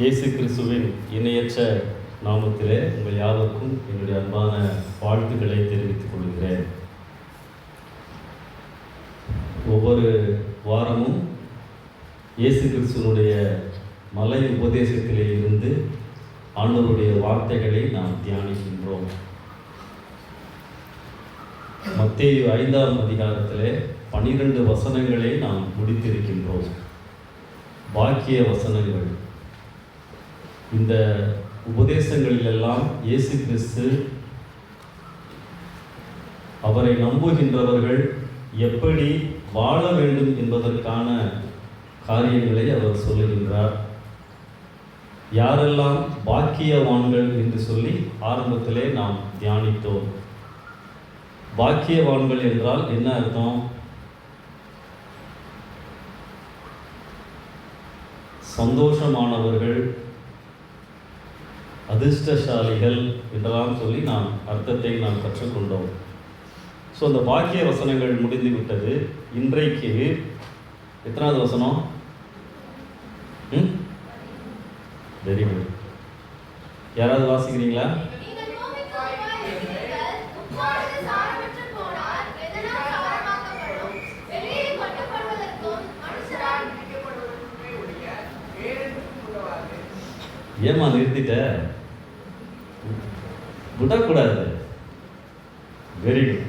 இயேசு கிறிஸ்துவின் இணையற்ற நாமத்திலே உங்கள் யாவருக்கும் என்னுடைய அன்பான வாழ்த்துக்களை தெரிவித்துக் கொள்கிறேன். ஒவ்வொரு வாரமும் இயேசு கிறிஸ்துவனுடைய மலை உபதேசத்திலே இருந்து ஆண்டவருடைய வார்த்தைகளை நாம் தியானிக்கின்றோம். மத்திய ஐந்தாம் அதிகாரத்திலே பனிரெண்டு வசனங்களை நாம் முடித்திருக்கின்றோம். பாக்கிய வசனங்கள். இந்த உபதேசங்களிலெல்லாம் இயேசு கிறிஸ்து அவரை நம்புகின்றவர்கள் எப்படி வாழ வேண்டும் என்பதற்கான காரியங்களை அவர் சொல்லுகின்றார். யாரெல்லாம் பாக்கியவான்கள் என்று சொல்லி ஆரம்பத்திலே நாம் தியானித்தோம். பாக்கியவான்கள் என்றால் என்ன அர்த்தம்? சந்தோஷமானவர்கள் அதிர்ஷ்டசாலிகள் என்றெல்லாம் சொல்லி நாம் அர்த்தத்தை நாம் கற்றுக்கொண்டோம். ஸோ அந்த பாக்கிய வசனங்கள் முடிந்து விட்டது. இன்றைக்கு எத்தனாவது வசனம்? ம்? வெரி குட் யாராவது வாசிக்கிறீங்களா? ஏமா நிறுத்திட்ட? விடக்கூடாது. வெரி குட்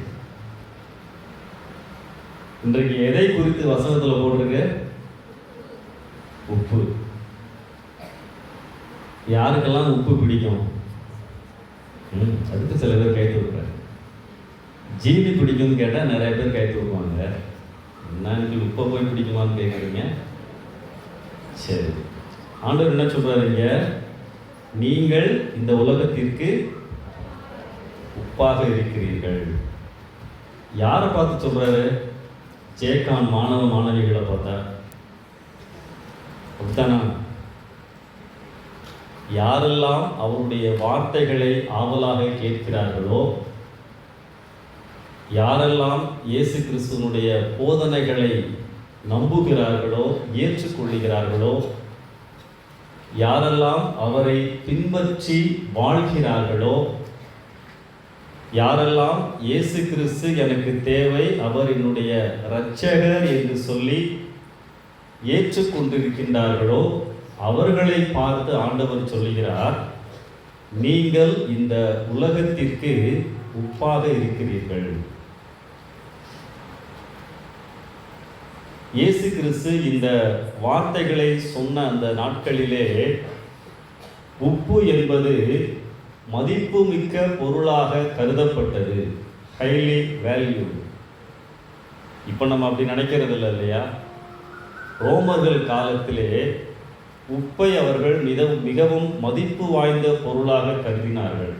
இன்றைக்கு எதை குறித்து வசனத்தில் போட்டிருக்கு? உப்பு. யாருக்கெல்லாம் உப்பு பிடிக்கும்? அதுக்கு சில பேர் கை தூக்குறாங்க. ஜீனி பிடிக்கும்னு கேட்டால் நிறைய பேர் கை தூக்குவாங்க. இன்னைக்கு உப்பை போய் பிடிக்குமான்னு கேட்குறீங்க சரி. ஆண்டவர் என்ன சொல்கிறாருங்க நீங்கள் இந்த உலகத்திற்கு ஒப்பாக இருக்கிறீர்கள். யாரை பார்த்து சொல்றாரு? ஜேகான் மாணவ மாணவிகளை பார்த்தா. அப்படித்தானா? யாரெல்லாம் அவருடைய வார்த்தைகளை ஆவலாக கேட்கிறார்களோ யாரெல்லாம் இயேசு கிறிஸ்துவனுடைய போதனைகளை நம்புகிறார்களோ ஏற்றுக்கொள்கிறார்களோ யாரெல்லாம் அவரை பின்பற்றி வாழ்கிறார்களோ யாரெல்லாம் இயேசு கிறிஸ்து எனக்கு தேவை அவர் என்னுடைய இரட்சகர் என்று சொல்லி ஏற்றுக்கொண்டிருக்கின்றார்களோ அவர்களை பார்த்து ஆண்டவர் சொல்கிறார் நீங்கள் இந்த உலகத்திற்கு உப்பாக இருக்கிறீர்கள். இயேசு கிறிஸ்து இந்த வார்த்தைகளை சொன்ன அந்த நாட்களிலே உப்பு என்பது மதிப்புமிக்க பொருளாக கருதப்பட்டது. ஹைலி வேல்யூ இப்போ நம்ம அப்படி நினைக்கிறது இல்லை இல்லையா? ரோமர்கள் காலத்திலே உப்பை அவர்கள் மிக மிகவும் மதிப்பு வாய்ந்த பொருளாக கருதினார்கள்.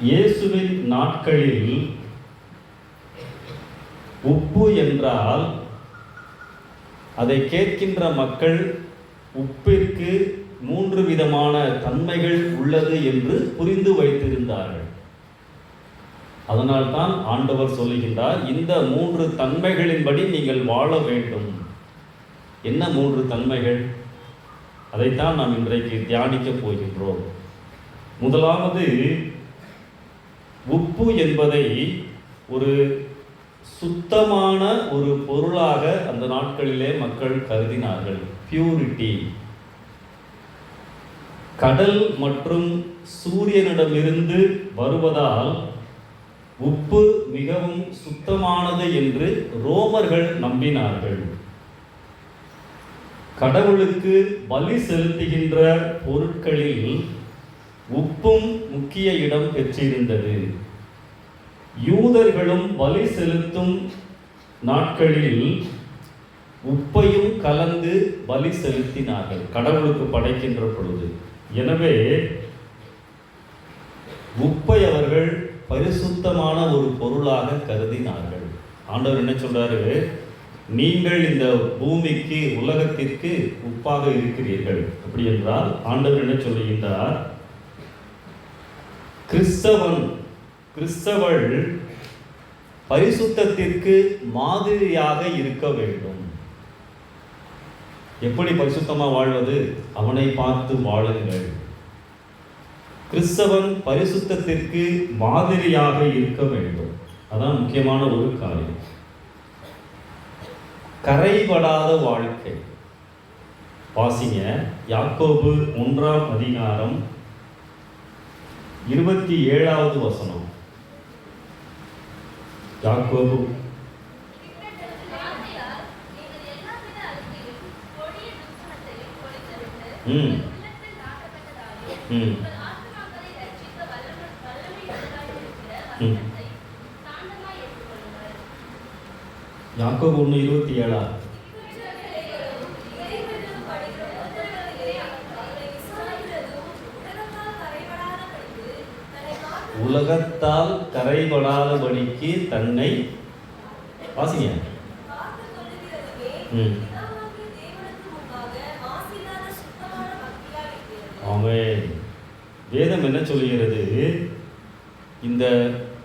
இயேசுவின் நாட்களில் உப்பு என்றால் அதை கேட்கின்ற மக்கள் உப்பிற்கு மூன்று விதமான தன்மைகள் உள்ளது என்று புரிந்து வைத்திருந்தார்கள். அதனால்தான் ஆண்டவர் சொல்லுகின்றார் இந்த மூன்று தன்மைகளின்படி நீங்கள் வாழ வேண்டும். என்ன மூன்று தன்மைகள்? அதைத்தான் நாம் இன்றைக்கு தியானிக்கப் போகின்றோம். முதலாவது உப்பு என்பதை ஒரு சுத்தமான ஒரு பொருளாக அந்த நாட்களிலே மக்கள் கருதினார்கள். பியூரிட்டி கடல் மற்றும் சூரியனிடமிருந்து வருவதால் உப்பு மிகவும் சுத்தமானது என்று ரோமர்கள் நம்பினார்கள். கடவுளுக்கு பலி செலுத்துகின்ற பொருட்களில் உப்பும் முக்கிய இடம் பெற்றிருந்தது. யூதர்களும் பலி செலுத்தும் நாட்களில் உப்பையும் கலந்து பலி செலுத்தினார்கள். கடவுளுக்கு படைக்கின்ற பொழுது. எனவே உப்பை அவர்கள் பரிசுத்தமான ஒரு பொருளாக கருதினார்கள். ஆண்டவர் என்ன சொல்றாரு? நீங்கள் இந்த பூமிக்கு உலகத்திற்கு உப்பாக இருக்கிறீர்கள். அப்படி என்றால் ஆண்டவர் என்ன சொல்லுகின்றார்? கிறிஸ்தவன் கிறிஸ்தவள் பரிசுத்தத்திற்கு மாதிரியாக இருக்க வேண்டும். எப்படி பரிசுத்தமாக வாழ்வது? அவனை பார்த்து வாழுங்கள். கிறிஸ்தவன் பரிசுத்தத்திற்கு மாதிரியாக இருக்க வேண்டும். அதான் முக்கியமான ஒரு காரியம். கரைபடாத வாழ்க்கை. வாசிங்க யாக்கோபு ஒன்றாம் அதிகாரம் இருபத்தி ஏழாவது வசனம். யாக்கோபு சாந்தமாய் ஏற்றுக்கொள்ளுங்கள். யாக்கோபு ஒன்று இருபத்தி ஏழா? உலகத்தால் கரைபடாதபடிக்கு தன்னை வாசிங்க. ம். வேதம் என்ன சொல்கிறது இந்த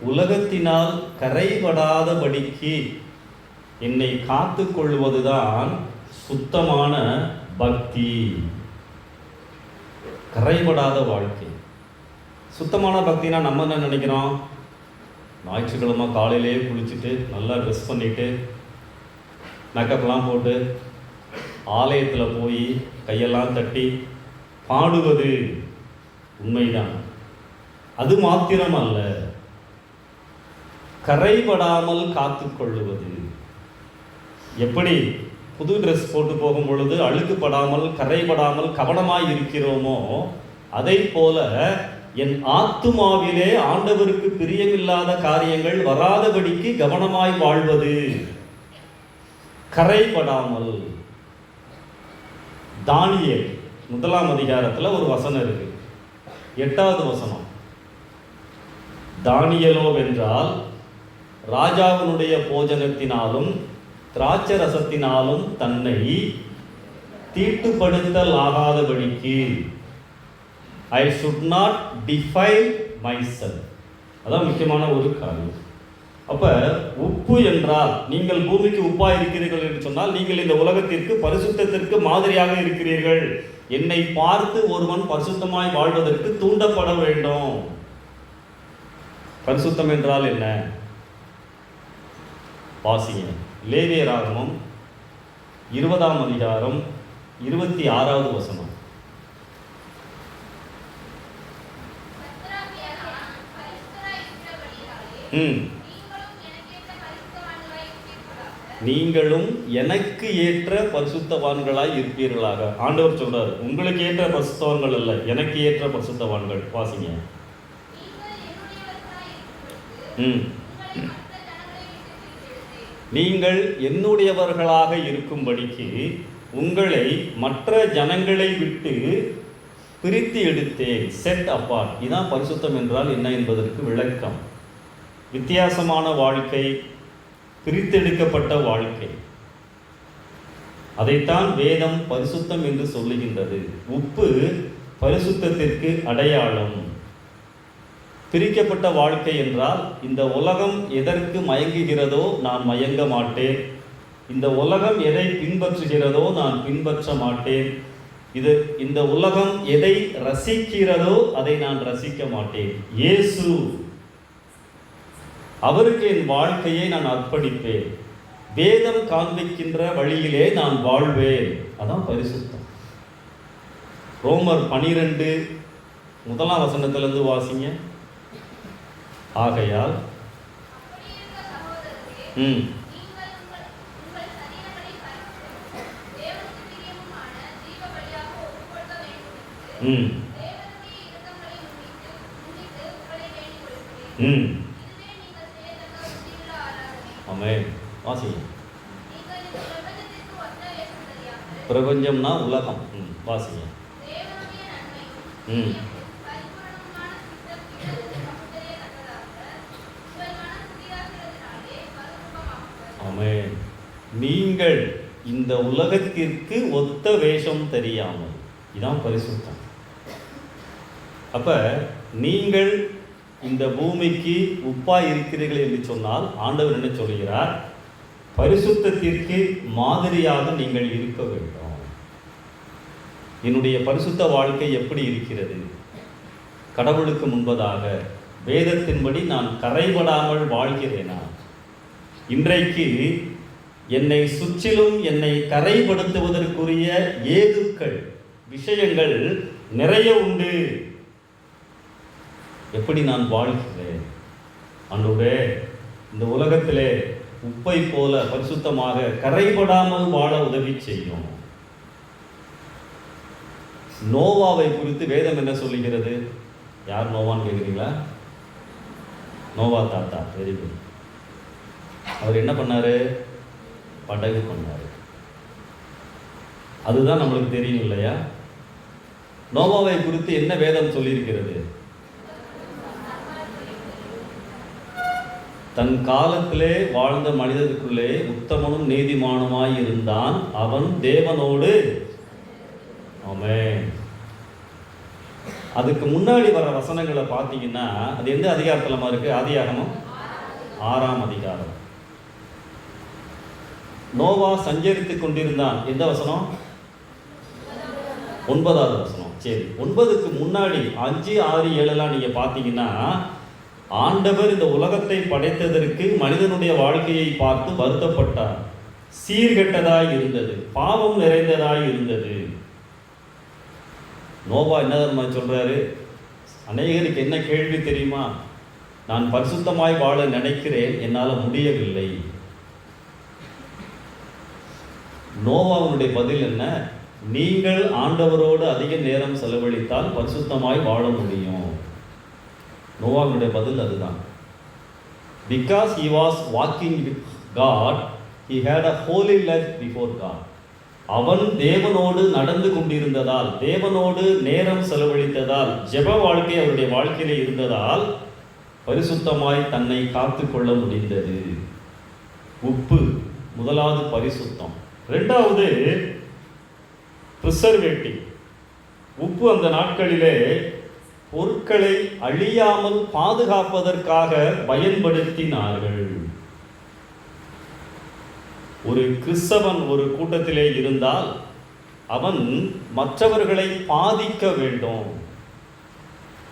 உலகத்தினால் கரைபடாதபடிக்கு என்னை காத்து கொள்வதுதான் சுத்தமான பக்தி. கரைபடாத வாழ்க்கை. சுத்தமான பக்தினா நம்ம என்ன நினைக்கிறோம்? ஞாயிற்றுக்கிழமை காலையிலே குளிச்சுட்டு நல்லா ட்ரெஸ் பண்ணிட்டு மேக்கப்லாம் போட்டு ஆலயத்தில் போய் கையெல்லாம் தட்டி பாடுவது. உண்மைதான். அது மாத்திரம் அல்ல கரைபடாமல் காத்துக்கொள்ளுவது எப்படி? புது ட்ரெஸ் போட்டு போகும் பொழுது அழுக்குப்படாமல் கரைபடாமல் கவனமாய் இருக்கிறோமோ அதை போல என் ஆத்துமாவிலே ஆண்டவருக்கு பிரியமில்லாத காரியங்கள் வராதபடிக்கு கவனமாய் வாழ்வது. கரைபடாமல். தானியல் முதலாம் அதிகாரத்தில் ஒரு வசனம் இருக்கு. எட்டாவது வசனம். தானியலோ வென்றால் ராஜாவினுடைய போஜனத்தினாலும் திராட்சை ரசத்தினாலும் தன்னை தீட்டுப்படுத்தல் ஆகாதபடிக்கு I should not define myself அதான் முக்கியமான ஒரு காரியம். அப்போ உப்பு என்றால் நீங்கள் பூமிக்கு உப்பாக இருக்கிறீர்கள் என்று சொன்னால் நீங்கள் இந்த உலகத்திற்கு பரிசுத்தத்திற்கு மாதிரியாக இருக்கிறீர்கள். என்னை பார்த்து ஒருவன் பரிசுத்தமாய் வாழ்வதற்கு தூண்டப்பட வேண்டும். பரிசுத்தம் என்றால் என்ன? வாசிங்க. லேவிய ராகமம் இருபதாம் அதிகாரம் இருபத்தி ஆறாவது வசனம். ம். நீங்களும் எனக்கு ஏற்ற பரிசுத்தவான்களாய் இருப்பீர்களாக. ஆண்டவர் சொல்றாரு உங்களுக்கு ஏற்ற பரிசுத்தவான்கள் அல்ல எனக்கு ஏற்ற பரிசுத்தவான்கள். வாசிங்க. ம். நீங்கள் என்னுடையவர்களாக இருக்கும்படிக்கு உங்களை மற்ற ஜனங்களை விட்டு பிரித்து எடுத்தேன். செட் அப்பார்ட் இதான் பரிசுத்தம் என்றால் என்ன என்பதற்கு விளக்கம். வித்தியாசமான வாழ்க்கை பிரித்தெடுக்கப்பட்ட வாழ்க்கை. அதைத்தான் வேதம் பரிசுத்தம் என்று சொல்லுகின்றது. உப்பு பரிசுத்தத்திற்கு அடையாளம். பிரிக்கப்பட்ட வாழ்க்கை என்றால் இந்த உலகம் எதற்கு மயங்குகிறதோ நான் மயங்க மாட்டேன். இந்த உலகம் எதை பின்பற்றுகிறதோ நான் பின்பற்ற மாட்டேன். இது இந்த உலகம் எதை ரசிக்கிறதோ அதை நான் ரசிக்க மாட்டேன். இயேசு அவருக்கு என் வாழ்க்கையை நான் அர்ப்பணிப்பேன். வேதம் காண்பிக்கின்ற வழியிலே நான் வாழ்வேன். அதான் பரிசுத்தம். ரோமர் பனிரெண்டு முதலாம் வசனத்திலிருந்து வாசிங்க. ஆகையால் ம். ம். ம். ஆராதனை. வாசிங்க பிரபஞ்சம்னா உலகம். ம் வாசிங்க ம். ஆமே நீங்கள் இந்த உலகத்திற்கு ஒத்த வேஷம் தெரியாமல். இதான் பரிசுத்தம். அப்ப நீங்கள் இந்த பூமிக்கு உப்பாய் இருக்கிறீர்கள் என்று சொன்னால் ஆண்டவர் என்ன சொல்கிறார்? பரிசுத்தத்திற்கு மாதிரியாக நீங்கள் இருக்க வேண்டும். என்னுடைய பரிசுத்த வாழ்க்கை எப்படி இருக்கிறது? கடவுளுக்கு முன்பதாக வேதத்தின்படி நான் கரைபடாமல் வாழ்கிறேனா? இன்றைக்கு என்னை சுற்றிலும் என்னை கரைப்படுத்துவதற்குரிய ஏதுக்கள் விஷயங்கள் நிறைய உண்டு. எப்படி நான் வாழ்கிறேன்? அன்றுவே இந்த உலகத்திலே உப்பை போல பரிசுத்தமாக கரைபடாமல் வாழ உதவி செய்யும். நோவாவை குறித்து வேதம் என்ன சொல்லுகிறது? யார் நோவான்னு கேட்குறீங்களா நோவா தாத்தா வெரி குட் அவர் என்ன பண்ணாரு? படகு பண்ணாரு. அதுதான் நம்மளுக்கு தெரியும் இல்லையா? நோவாவை குறித்து என்ன வேதம் சொல்லியிருக்கிறது? தன் காலத்திலே வாழ்ந்த மனிதருக்குள்ளே உத்தமனும் நீதிமானுமாய் இருந்தான் அவன் தேவனோடு. ஆமென். அதுக்கு முன்னாடி வர வசனங்களை பார்த்தீங்கன்னா அது எந்த அதிகாரத்துலமா இருக்கு? அதிகாரமும் ஆறாம் அதிகாரம். நோவா சஞ்சரித்துக் கொண்டிருந்தான். எந்த வசனம்? ஒன்பதாவது வசனம். சரி ஒன்பதுக்கு முன்னாடி அஞ்சு ஆறு ஏழெல்லாம் நீங்க பார்த்தீங்கன்னா ஆண்டவர் இந்த உலகத்தை படைத்ததற்கு மனிதனுடைய வாழ்க்கையை பார்த்து வருத்தப்பட்டார். சீர்கெட்டதாய் இருந்தது பாவம் நிறைந்ததாய் இருந்தது. நோவா என்ன தர்மா சொல்றாரு? அநேகருக்கு என்ன கேள்வி தெரியுமா? நான் பரிசுத்தமாய் வாழ நினைக்கிறேன் என்னால் முடியவில்லை. நோவாவுடைய பதில் என்ன? நீங்கள் ஆண்டவரோடு அதிக நேரம் செலவழித்தால் பரிசுத்தமாய் வாழ முடியும். நோவாவினுடைய பதில் அதுதான். Because he was walking with God he had a holy life before God அவன் தேவனோடு நடந்து கொண்டிருந்ததால் தேவனோடு நேரம் செலவழித்ததால் ஜெப வாழ்க்கை அவருடைய வாழ்க்கையில் இருந்ததால் பரிசுத்தமாய் தன்னை காத்து கொள்ள முடிந்தது. உப்பு முதலாவது பரிசுத்தம். ரெண்டாவது ப்ரிசர்வேட்டிவ் உப்பு அந்த நாட்களிலே பொருட்களை அழியாமல் பாதுகாப்பதற்காக பயன்படுத்தினார்கள். ஒரு கிறிஸ்தவன் ஒரு கூட்டத்திலே இருந்தால் அவன் மற்றவர்களை பாதிக்க வேண்டும்.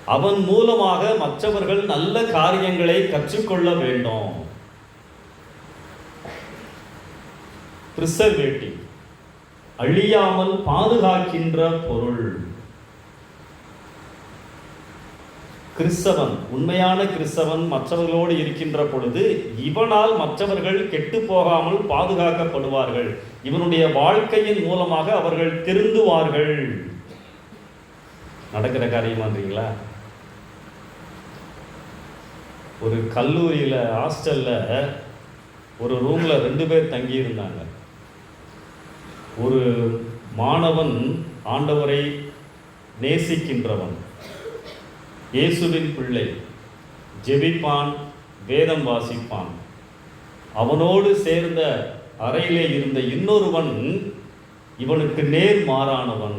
அவன் மூலமாக மற்றவர்கள் நல்ல காரியங்களை கற்றுக்கொள்ள வேண்டும். பிரிசர்வேட்டிவ் அழியாமல் பாதுகாக்கின்ற பொருள். கிறிஸ்தவன் உண்மையான கிறிஸ்தவன் மற்றவர்களோடு இருக்கின்ற பொழுது இவனால் மற்றவர்கள் கெட்டு போகாமல் பாதுகாக்கப்படுவார்கள். இவனுடைய வாழ்க்கையின் மூலமாக அவர்கள் திருந்துவார்கள். நடக்கிற காரியமான்றீங்களா ஒரு கல்லூரியில் ஹாஸ்டலில் ஒரு ரூமில் ரெண்டு பேர் தங்கியிருந்தாங்க. ஒரு மாணவன் ஆண்டவரை நேசிக்கின்றவன். இயேசுவின் பிள்ளை ஜெபிப்பான் வேதம் வாசிப்பான். அவனோடு சேர்ந்த அறையிலே இருந்த இன்னொருவன் இவனுக்கு நேர் மாறானவன்.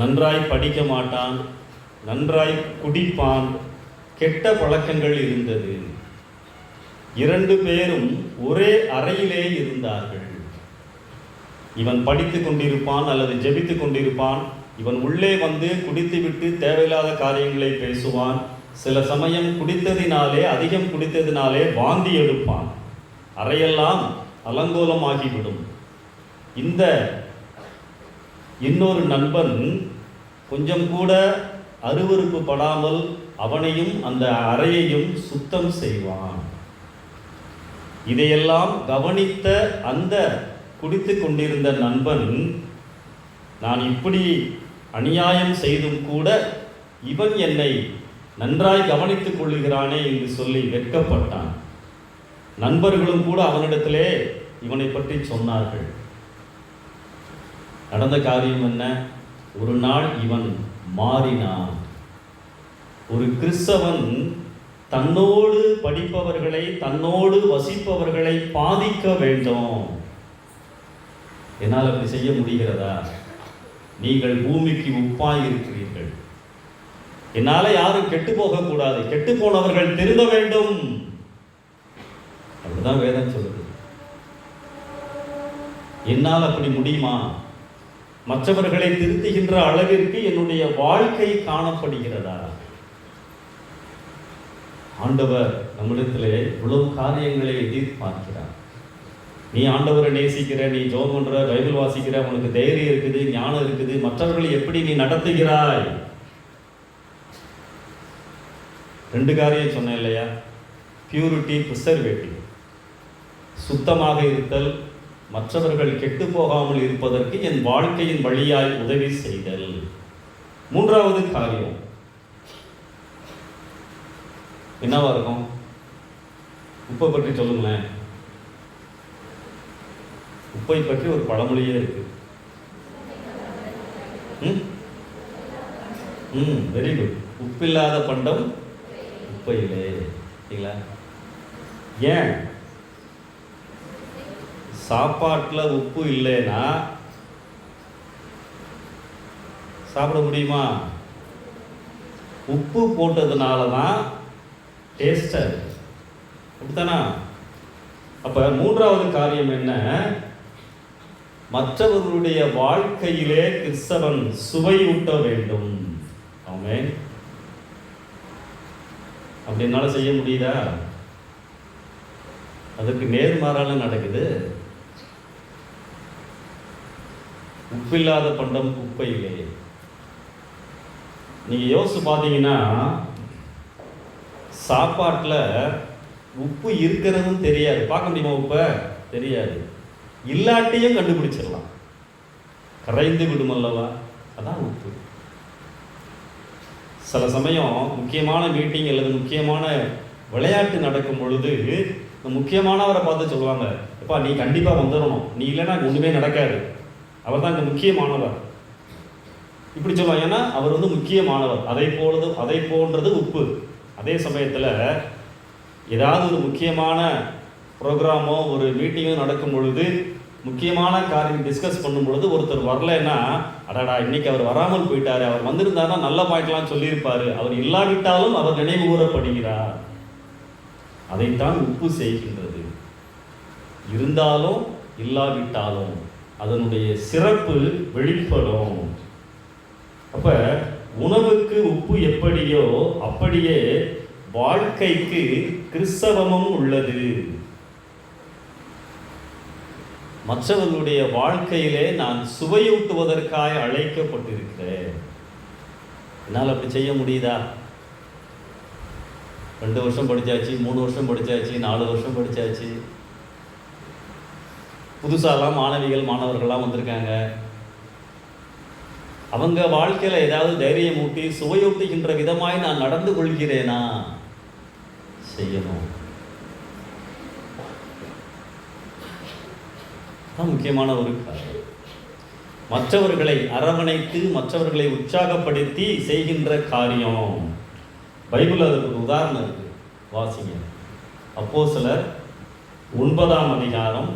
நன்றாய் படிக்க மாட்டான் நன்றாய் குடிப்பான் கெட்ட பழக்கங்கள் இருந்தது. இரண்டு பேரும் ஒரே அறையிலே இருந்தார்கள். இவன் படித்து கொண்டிருப்பான் அல்லது ஜெபித்து கொண்டிருப்பான் இவன் உள்ளே வந்து குடித்துவிட்டு தேவையில்லாத காரியங்களை பேசுவான். சில சமயம் குடித்ததினாலே அதிகம் குடித்ததினாலே வாந்தி எடுப்பான். அறையெல்லாம் அலங்கோலமாகிவிடும். இந்த இன்னொரு நண்பன் கொஞ்சம் கூட அருவருப்பு படாமல் அவனையும் அந்த அறையையும் சுத்தம் செய்வான். இதையெல்லாம் கவனித்த அந்த குடித்து கொண்டிருந்த நண்பன் நான் இப்படி அநியாயம் செய்தும் கூட இவன் என்னை நன்றாய் கவனித்துக் கொள்ளுகிறானே என்று சொல்லி வெட்கப்பட்டான். நண்பர்களும் கூட அவனிடத்திலே இவனை பற்றி சொன்னார்கள். நடந்த காரியம் என்ன? ஒரு நாள் இவன் மாறினான். ஒரு கிறிஸ்தவன் தன்னோடு படிப்பவர்களை தன்னோடு வசிப்பவர்களை பாதிக்க வேண்டும். என்னால் அப்படி செய்ய முடிகிறதா? நீங்கள் பூமிக்கு உப்பாய் இருக்கிறீர்கள் என்னால யாரும் கெட்டு போகக்கூடாது. கெட்டு போனவர்கள் திருந்த வேண்டும். அப்படிதான் வேதம் சொல்லுது. என்னால் அப்படி முடியுமா? மற்றவர்களை திருத்துகின்ற அளவிற்கு என்னுடைய வாழ்க்கை காணப்படுகிறதா? ஆண்டவர் நம்மிடத்திலே இவ்வளவு காரியங்களை எதிர்பார்க்கிறார். நீ ஆண்டவரை நேசிக்கிற நீ ஜோம் பண்ற பைபிள் வாசிக்கிற உனக்கு தைரியம் இருக்குது ஞானம் இருக்குது மற்றவர்களை எப்படி நீ நடத்துகிறாய்? ரெண்டு காரியம் சொன்னேன் இல்லையா? பியூரிட்டி ப்ரிசர்வேட்டிவ் சுத்தமாக இருத்தல் மற்றவர்கள் கெட்டு போகாமல் இருப்பதற்கு என் வாழ்க்கையின் வழியாய் உதவி செய்தல். மூன்றாவது காரியம். என்னவா இருக்கும்? உப்பை பற்றி சொல்லுங்களேன். உப்பை பற்றி ஒரு பழமொழியே இருக்கு. ம்? ம் வெரி குட் உப்பில்லாத பண்டம் உப்பையிலே சரிங்களா? ஏன்? சாப்பாட்டில் உப்பு இல்லைன்னா சாப்பிட முடியுமா? உப்பு போட்டதுனால தான் டேஸ்டாக இருக்கு. அப்படித்தானா? அப்போ மூன்றாவது காரியம் என்ன? மற்றவர்களுடைய வாழ்க்கையிலே கிறிஸ்தவன் சுவையூட்ட வேண்டும். ஆமென். அப்படி என்னால் செய்ய முடியுதா? அதுக்கு நேர்மாறால நடக்குது. உப்பில்லாத பண்டம் குப்பையிலே. நீங்கள் யோசிச்சு பார்த்தீங்கன்னா சாப்பாட்டில் உப்பு இருக்கிறதும் தெரியாது. பார்க்க முடியுமா உப்பை? தெரியாது. இல்லாட்டியும் கண்டுபிடிச்சிடலாம். கரைந்து விடும் அல்லவா அதான் உப்பு. சில சமயம் முக்கியமான மீட்டிங் அல்லது முக்கியமான விளையாட்டு நடக்கும் பொழுது முக்கியமானவரை பார்த்து சொல்லுவாங்க எப்பா நீ கண்டிப்பாக வந்துடணும் நீ இல்லைன்னா ஒன்றுமே நடக்காது. அவர் தான் இங்கே முக்கியமானவர். இப்படி சொல்லுவாங்க. ஏன்னா அவர் வந்து முக்கியமானவர். அதை போலது அதை போன்றது உப்பு. அதே சமயத்தில் ஏதாவது ஒரு முக்கியமான ப்ரோக்ராமோ ஒரு மீட்டிங்கோ நடக்கும் பொழுது முக்கியமான காரியம் டிஸ்கஸ் பண்ணும் பொழுது ஒருத்தர் வரலைன்னா அடாடா இன்னைக்கு அவர் வராமல் போயிட்டாரு அவர் வந்திருந்தாருன்னா நல்ல பாயிண்ட்லாம் சொல்லியிருப்பாரு. அவர் இல்லாவிட்டாலும் அவர் நினைவு கூறப்படுகிறார் அதைத்தான் உப்பு செய்கின்றது. இருந்தாலும் இல்லாவிட்டாலும் அதனுடைய சிறப்பு வெளிப்படும். அப்ப உணவுக்கு உப்பு எப்படியோ அப்படியே வாழ்க்கைக்கு கிறிஸ்தவமும் உள்ளது. மற்றவர்களுடைய வாழ்க்கையிலே நான் சுவையூட்டுவதற்காக அழைக்கப்பட்டிருக்கிறேன். என்னால் அப்படி செய்ய முடியுதா? ரெண்டு வருஷம் படித்தாச்சு மூணு வருஷம் படித்தாச்சு நாலு வருஷம் படித்தாச்சு புதுசாலாம் மாணவிகள் மாணவர்கள்லாம் வந்திருக்காங்க. அவங்க வாழ்க்கையில் ஏதாவது தைரியம் ஊட்டி சுவையூட்டுகின்ற விதமாய் நான் நடந்து கொள்கிறேனா? செய்யணும். தான் முக்கியமான ஒரு காரியம் மற்றவர்களை அரவணைத்து மற்றவர்களை உற்சாகப்படுத்தி செய்கின்ற காரியம். பைபிள் அதுக்கு ஒரு உதாரணம் இருக்கு வாசிங்க. அப்போ சிலர் ஒன்பதாம் அதிகாரம்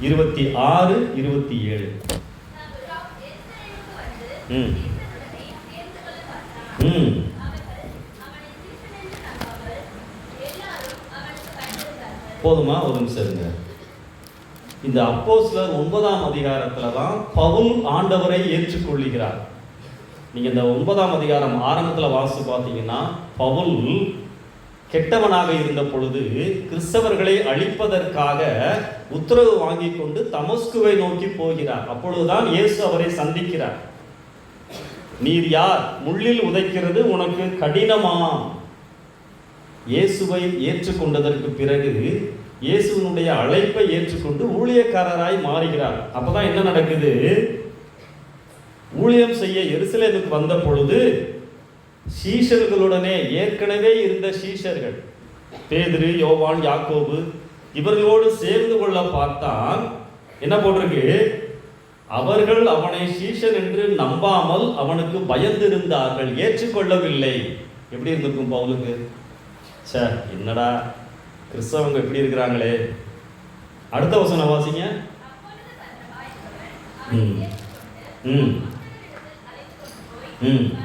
இருபத்தி ஆறு இருபத்தி ஏழு. ம். ம் அவர்கள் அவனை சீசன் என்று நம்பாமல் எல்லாரும் அவனுக்கு கண்டிருந்தார்கள். போதுமா? ஒரு நிமிஷம் இருங்க. இந்த அப்போஸ்லர் ஒன்பதாம் அதிகாரத்தில் தான் பவுல் ஆண்டவரை ஏற்றுக்கொள்ளுகிறார். நீங்கள் இந்த ஒன்பதாம் அதிகாரம் ஆரம்பத்தில் வாசித்து பார்த்தீங்கன்னா பவுல் கெட்டவனாக இருந்த பொழுது கிறிஸ்தவர்களை அழிப்பதற்காக உத்தரவு வாங்கி கொண்டு தமஸ்குவை நோக்கி போகிறார். அப்பொழுதுதான் இயேசு அவரை சந்திக்கிறார். நீர் யார்? முள்ளில் உதைக்கிறது உனக்கு கடினமா இயேசுவை ஏற்றுக்கொண்டதற்கு பிறகு இயேசுவினுடைய அழைப்பை ஏற்றுக்கொண்டு ஊழியக்காரராய் மாறுகிறார். அப்பதான் என்ன நடக்குது? ஊழியம் செய்ய எருசலேமுக்கு வந்த பொழுது சீஷர்களுடனே ஏற்கனவே இருந்த சீஷர்கள் பேதுரு யோவான் யாக்கோபு இவர்களோடு சேர்ந்து கொள்ள பார்த்தான் என்ன போட்டிருக்கு? அவர்கள் அவனை சீஷன் என்று நம்பாமல் அவனுக்கு பயந்திருந்தார்கள் ஏற்றுக்கொள்ளவில்லை. எப்படி இருந்திருக்கும் பவுலுக்கு? ச்சே என்னடா? கிறிஸ்தவங்க எப்படி இருக்கிறாங்களே. அடுத்த வசனம் வாசிங்க? ம். ம். ம்.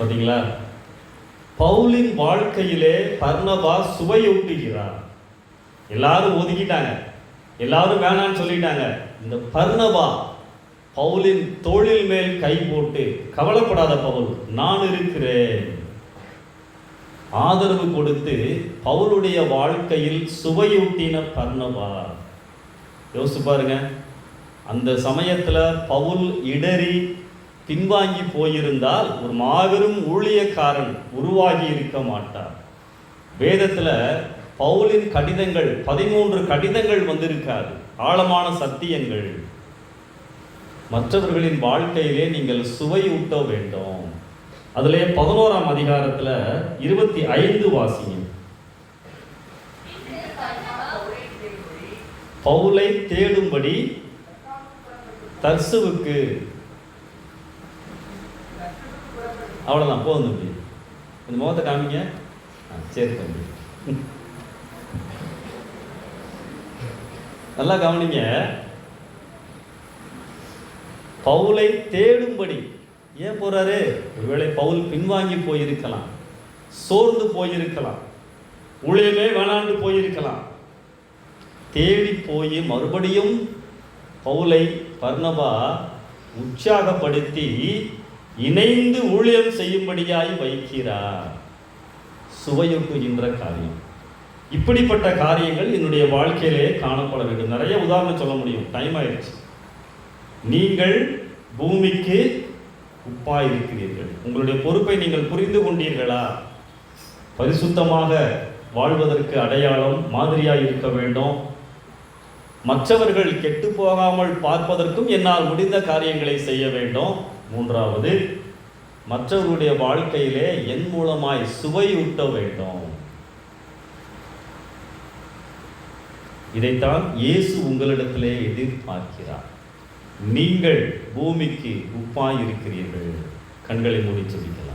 பார்த்தீங்களா பவுலின் வாழ்க்கையிலே பர்னபா சுவையூட்டுகிறார். எல்லாரும் ஒதுக்கிட்டாங்க. எல்லாரும் வேணான்னு சொல்லிட்டாங்க. இந்த பர்ணபா பவுலின் தோளில் மேல் கை போட்டு கவலைப்படாத பவுல் நான் இருக்கிறேன். ஆதரவு கொடுத்து பவுலுடைய வாழ்க்கையில் சுவையூட்டின பர்ணபா. யோசிச்சு பாருங்க. அந்த சமயத்தில் பவுல் இடறி பின்வாங்கி போயிருந்தால் ஒரு மாபெரும் ஊழியக்காரன் உருவாகி இருக்க மாட்டார் வேதத்தில் பவுலின் கடிதங்கள் பதிமூன்று கடிதங்கள் வந்திருக்காது. ஆழமான சத்தியங்கள். மற்றவர்களின் வாழ்க்கையிலே நீங்கள் சுவையூட்ட வேண்டும். அதிலே பதினோராம் அதிகாரத்தில் இருபத்தி ஐந்து வாசிங்க பவுலை தேடும்படி தர்சுவுக்கு. அவ்வளோதான் போதும் தம்பி. இந்த முகத்தை காமிங்க. ஆ, சரி தம்பி. நல்லா கவனிங்க. பவுலை தேடும்படி ஏன் போறாரு? ஒருவேளை பவுல் பின்வாங்கி போயிருக்கலாம். சோர்ந்து போயிருக்கலாம். ஊழியமே வேணாண்டு போயிருக்கலாம். தேடி போய் மறுபடியும் பவுலை பர்ணபா உற்சாகப்படுத்தி இணைந்து ஊழியம் செய்யும்படியாய் வைக்கிறார். சுவையூட்டுகின்ற காரியம். இப்படிப்பட்ட காரியங்கள் என்னுடைய வாழ்க்கையிலே காணப்பட வேண்டும். நிறைய உதாரணம் சொல்ல முடியும். டைம் ஆயிடுச்சு. நீங்கள் பூமிக்கு உப்பாய் இருக்கிறீர்கள் உங்களுடைய பொறுப்பை நீங்கள் புரிந்து கொண்டீர்களா? பரிசுத்தமாக வாழ்வதற்கு அடையாளம் மாதிரியாக இருக்க வேண்டும். மற்றவர்கள் கெட்டு போகாமல் பார்ப்பதற்கும் என்னால் முடிந்த காரியங்களை செய்ய வேண்டும். மூன்றாவது மற்றவர்களுடைய வாழ்க்கையிலே என் மூலமாய் சுவையூட்ட வேண்டும். இதைத்தான் இயேசு உங்களிடத்திலே எதிர்பார்க்கிறார். நீங்கள் பூமிக்கு உப்பாய் இருக்கிறீர்கள் கண்களை மூடி சொல்லிக்கலாம்